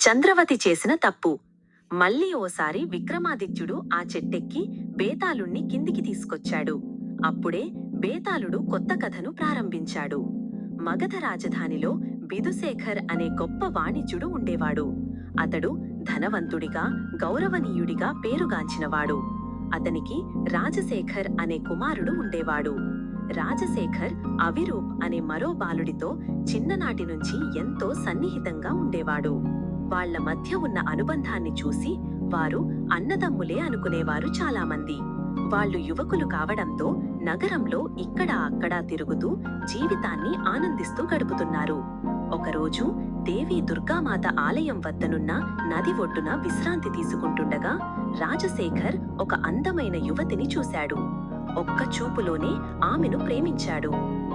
చంద్రవతి చేసిన తప్పు. మళ్ళీ ఓసారి విక్రమాదిత్యుడు ఆ చెట్టెక్కి బేతాళుణ్ణి కిందికి తీసుకొచ్చాడు. అప్పుడే బేతాళుడు కొత్త కథను ప్రారంభించాడు. మగధ రాజధానిలో బిదుశేఖర్ అనే గొప్ప వాణిజ్యుడు ఉండేవాడు. అతడు ధనవంతుడిగా గౌరవనీయుడిగా పేరుగాంచినవాడు. అతనికి రాజశేఖర్ అనే కుమారుడు ఉండేవాడు. రాజశేఖర్ అవిరూప్ అనే మరో బాలుడితో చిన్ననాటి నుంచి ఎంతో సన్నిహితంగా ఉండేవాడు. వాళ్ళ మధ్య ఉన్న అనుబంధాన్ని చూసి వారు అన్నదమ్ములే అనుకునేవారు చాలామంది. వాళ్ళు యువకులు కావడంతో నగరంలో ఇక్కడ అక్కడా తిరుగుతూ జీవితాన్ని ఆనందిస్తూ గడుపుతున్నారు. ఒకరోజు దేవి దుర్గామాత ఆలయం వద్దనున్న నది ఒడ్డున విశ్రాంతి తీసుకుంటుండగా రాజశేఖర్ ఒక అందమైన యువతిని చూశాడు. ఒక్క చూపులోనే ఆమెను ప్రేమించాడు.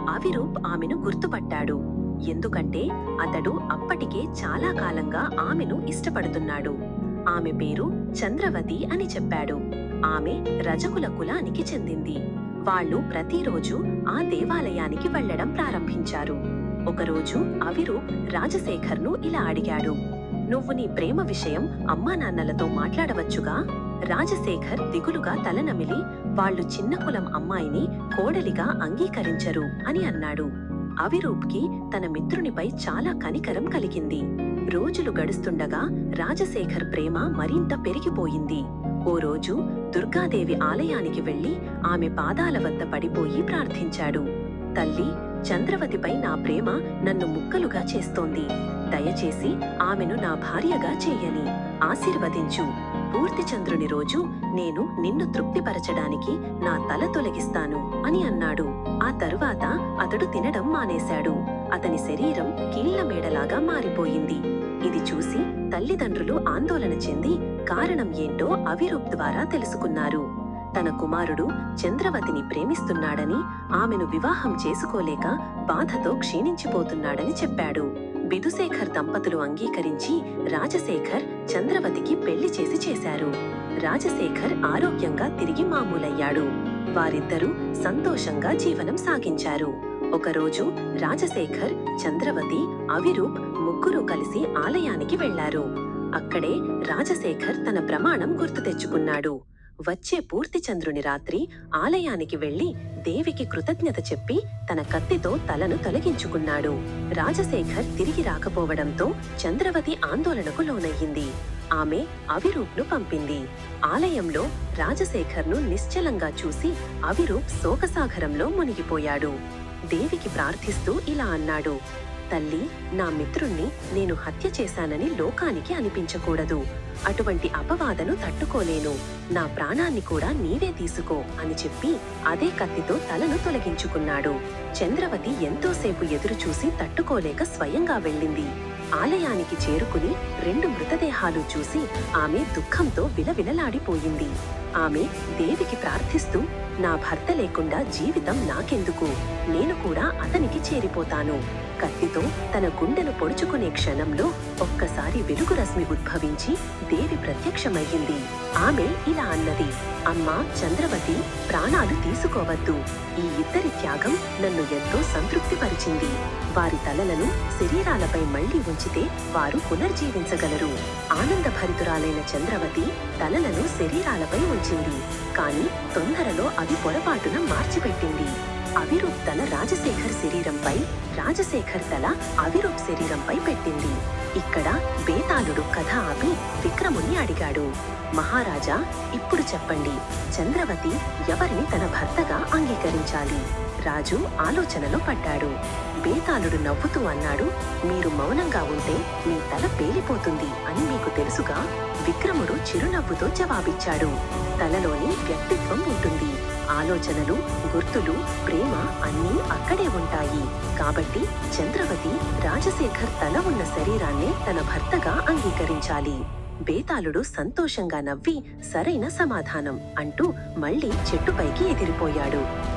అవిరూప్ ఆమెను గుర్తుపట్టాడు. ఎందుకంటే అతడు అప్పటికే చాలా కాలంగా ఆమెను ఇష్టపడుతున్నాడు. ఆమె పేరు చంద్రవతి అని చెప్పాడు. ఆమె రజకుల కులానికి చెందింది. వాళ్ళు ప్రతిరోజు ఆ దేవాలయానికి వెళ్ళడం ప్రారంభించారు. ఒకరోజు అవిరూప్ రాజశేఖర్ను ఇలా అడిగాడు. నువ్వు నీ ప్రేమ విషయం అమ్మా నాన్నలతో మాట్లాడవచ్చుగా? రాజశేఖర్ దిగులుగా తలనమిలి వాళ్ళు చిన్న కులం అమ్మాయిని కోడలిగా అంగీకరించరు అని అన్నాడు. అవిరూప్కి తన మిత్రునిపై చాలా కనికరం కలిగింది. రోజులు గడుస్తుండగా రాజశేఖర్ ప్రేమ మరింత పెరిగిపోయింది. ఓ రోజు దుర్గాదేవి ఆలయానికి వెళ్ళి ఆమె పాదాల వద్ద పడిపోయి ప్రార్థించాడు. తల్లి చంద్రవతిపై నా ప్రేమ నన్ను ముక్కలుగా చేస్తోంది. దయచేసి ఆమెను నా భార్యగా చేయని. ఆశీర్వదించు. పూర్తి చంద్రుని రోజు నేను నిన్ను తృప్తిపరచడానికి నా తల తొలగిస్తాను అని అన్నాడు. ఆ తరువాత అతడు తినడం మానేశాడు. అతని శరీరం కీళ్ళ మేడలాగా మారిపోయింది. ఇది చూసి తల్లిదండ్రులు ఆందోళన చెంది కారణం ఏంటో అవిరూప్ ద్వారా తెలుసుకున్నారు. తన కుమారుడు చంద్రవతిని ప్రేమిస్తున్నాడని ఆమెను వివాహం చేసుకోలేక బాధతో క్షీణించిపోతున్నాడని చెప్పాడు. బిదుశేఖర్ దంపతులు అంగీకరించి రాజశేఖర్ చంద్రవతికి పెళ్ళి చేసి చేశారు. రాజశేఖర్ ఆరోగ్యంగా తిరిగి మామూలయ్యాడు. వారిద్దరూ సంతోషంగా జీవనం సాగించారు. ఒకరోజు రాజశేఖర్ చంద్రవతి అవిరూప్ ముగ్గురు కలిసి ఆలయానికి వెళ్ళారు. అక్కడే రాజశేఖర్ తన ప్రమాణం గుర్తు తెచ్చుకున్నాడు. వచ్చే పూర్తి చంద్రుని రాత్రి ఆలయానికి వెళ్ళి దేవికి కృతజ్ఞత చెప్పి తన కత్తితో తలను తొలగించుకున్నాడు. రాజశేఖర్ తిరిగి రాకపోవడంతో చంద్రవతి ఆందోళనకు లోనయ్యింది. ఆమె అవిరూప్ను పంపింది. ఆలయంలో రాజశేఖర్ను నిశ్చలంగా చూసి అవిరూప్ శోకసాగరంలో మునిగిపోయాడు. దేవికి ప్రార్థిస్తూ ఇలా అన్నాడు తల్లి నా మిత్రుణ్ణి నేను హత్య చేశానని లోకానికి అనిపించకూడదు. అటువంటి అపవాదను తట్టుకోలేను. నా ప్రాణాన్ని కూడా నీవే తీసుకో అని చెప్పి అదే కత్తితో తలను తొలగించుకున్నాడు. చంద్రవతి ఎంతోసేపు ఎదురుచూసి తట్టుకోలేక స్వయంగా వెళ్ళింది. ఆలయానికి చేరుకుని రెండు మృతదేహాలు చూసి ఆమె దుఃఖంతో విలవిలలాడిపోయింది. ఆమె దేవికి ప్రార్థిస్తూ నా భర్త లేకుండా జీవితం నాకెందుకు? నేను కూడా అతనికి చేరిపోతాను. కత్తితో తన గుండెను పొడుచుకునే క్షణంలో ఒక్కసారి వెలుగు రశ్మి ఉద్భవించి దేవి ప్రత్యక్షమయ్యింది. ఆమె ఇలా అన్నది అమ్మా చంద్రవతి ప్రాణాలు తీసుకోవద్దు. ఈ ఇద్దరి త్యాగం నన్ను ఎంతో సంతృప్తిపరిచింది. వారి తలలను శరీరాలపై మళ్ళీ ఉంచితే వారు పునర్జీవించగలరు. ఆనందభరితురాలైన చంద్రవతి తలలను శరీరాలపై ఉంచింది కానీ తొందరలో అవి పొరపాటున మార్చిపెట్టింది. అవిరూప్ తల రాజశేఖర్ శరీరంపై రాజశేఖర్ తల అవిరూప్ శరీరంపై పెట్టింది. ఇక్కడ బేతాళుడు కథ ఆపి విక్రముని అడిగాడు. మహారాజా ఇప్పుడు చెప్పండి. చంద్రవతి ఎవరిని తన భర్తగా అంగీకరించాలి? రాజు ఆలోచనలో పడ్డాడు. బేతాళుడు నవ్వుతూ అన్నాడు మీరు మౌనంగా ఉంటే మీ తల పేలిపోతుంది అని మీకు తెలుసుగా? విక్రముడు చిరునవ్వుతో జవాబిచ్చాడు. తలలోని వ్యక్తిత్వం ఉంటుంది. ఆలోచనలు గుర్తులు ప్రేమ అన్నీ అక్కడే ఉంటాయి. కాబట్టి చంద్రవతి రాజశేఖర్ తల ఉన్న శరీరాన్నే తన భర్తగా అంగీకరించాలి. బేతాళుడు సంతోషంగా నవ్వి సరైన సమాధానం అంటూ మళ్ళీ చెట్టుపైకి ఎగిరిపోయాడు.